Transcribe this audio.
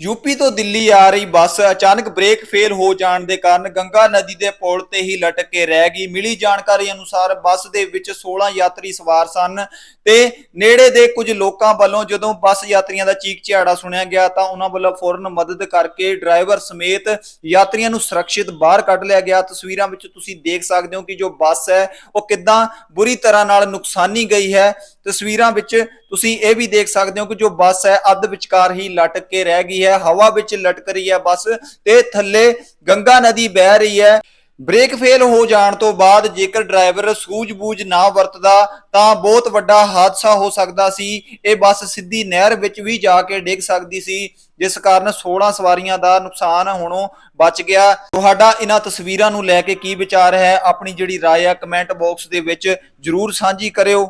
UP ਤੋਂ ਦਿੱਲੀ ਆ ਰਹੀ ਬੱਸ ਅਚਾਨਕ ਬ੍ਰੇਕ ਫੇਲ ਹੋ ਜਾਣ ਦੇ ਕਾਰਨ ਗੰਗਾ ਨਦੀ ਦੇ ਪੁਲ ਤੇ ਹੀ ਲਟਕ ਕੇ ਰਹਿ ਗਈ। ਮਿਲੀ ਜਾਣਕਾਰੀ ਅਨੁਸਾਰ ਬੱਸ ਦੇ ਵਿੱਚ 16 ਯਾਤਰੀ ਸਵਾਰ ਸਨ ਤੇ ਨੇੜੇ ਦੇ ਕੁਝ ਲੋਕਾਂ ਵੱਲੋਂ ਜਦੋਂ ਬੱਸ ਯਾਤਰੀਆਂ ਦਾ ਚੀਕ ਚਿਹਾੜਾ ਸੁਣਿਆ ਗਿਆ ਤਾਂ ਉਹਨਾਂ ਵੱਲੋਂ ਫੌਰਨ ਮਦਦ ਕਰਕੇ ਡਰਾਈਵਰ ਸਮੇਤ ਯਾਤਰੀਆਂ ਨੂੰ ਸੁਰੱਖਿਅਤ ਬਾਹਰ ਕੱਢ ਲਿਆ ਗਿਆ। ਤਸਵੀਰਾਂ ਵਿੱਚ ਤੁਸੀਂ ਦੇਖ ਸਕਦੇ ਹੋ ਕਿ ਜੋ ਬੱਸ ਹੈ ਉਹ ਕਿੱਦਾਂ ਬੁਰੀ ਤਰ੍ਹਾਂ ਨਾਲ ਨੁਕਸਾਨੀ ਗਈ ਹੈ। ਤਸਵੀਰਾਂ ਵਿੱਚ ਤੁਸੀਂ ਇਹ ਵੀ ਦੇਖ ਸਕਦੇ ਹੋ ਕਿ ਜੋ ਬੱਸ ਹੈ ਅੱਧ ਵਿਚਕਾਰ ਹੀ ਲਟਕ ਕੇ ਰਹਿ ਗਈ ਹੈ ਹਵਾ ਵਿੱਚ ਲਟਕ ਰਹੀ ਹੈ ਬੱਸ ਤੇ ਥੱਲੇ ਗੰਗਾ ਨਦੀ ਵਹਿ ਰਹੀ ਹੈ ਬ੍ਰੇਕ ਫੇਲ ਹੋ ਜਾਣ ਤੋਂ ਬਾਅਦ ਜੇਕਰ ਡਰਾਈਵਰ ਸੂਝ-ਬੂਝ ਨਾ ਵਰਤਦਾ ਤਾਂ ਬਹੁਤ ਵੱਡਾ ਹਾਦਸਾ ਹੋ ਸਕਦਾ ਸੀ ਇਹ ਬੱਸ ਸਿੱਧੀ ਨਹਿਰ ਵਿੱਚ ਵੀ ਜਾ ਕੇ ਡਿੱਗ ਸਕਦੀ ਸੀ ਜਿਸ ਕਾਰਨ 16 ਸਵਾਰੀਆਂ ਦਾ ਨੁਕਸਾਨ ਹੋਣੋਂ ਬਚ ਗਿਆ ਤੁਹਾਡਾ ਇਹਨਾਂ ਤਸਵੀਰਾਂ ਨੂੰ ਲੈ ਕੇ ਕੀ ਵਿਚਾਰ ਹੈ ਆਪਣੀ ਜਿਹੜੀ رائے ਹੈ ਕਮੈਂਟ ਬਾਕਸ ਦੇ ਵਿੱਚ ਜਰੂਰ ਸਾਂਝੀ ਕਰਿਓ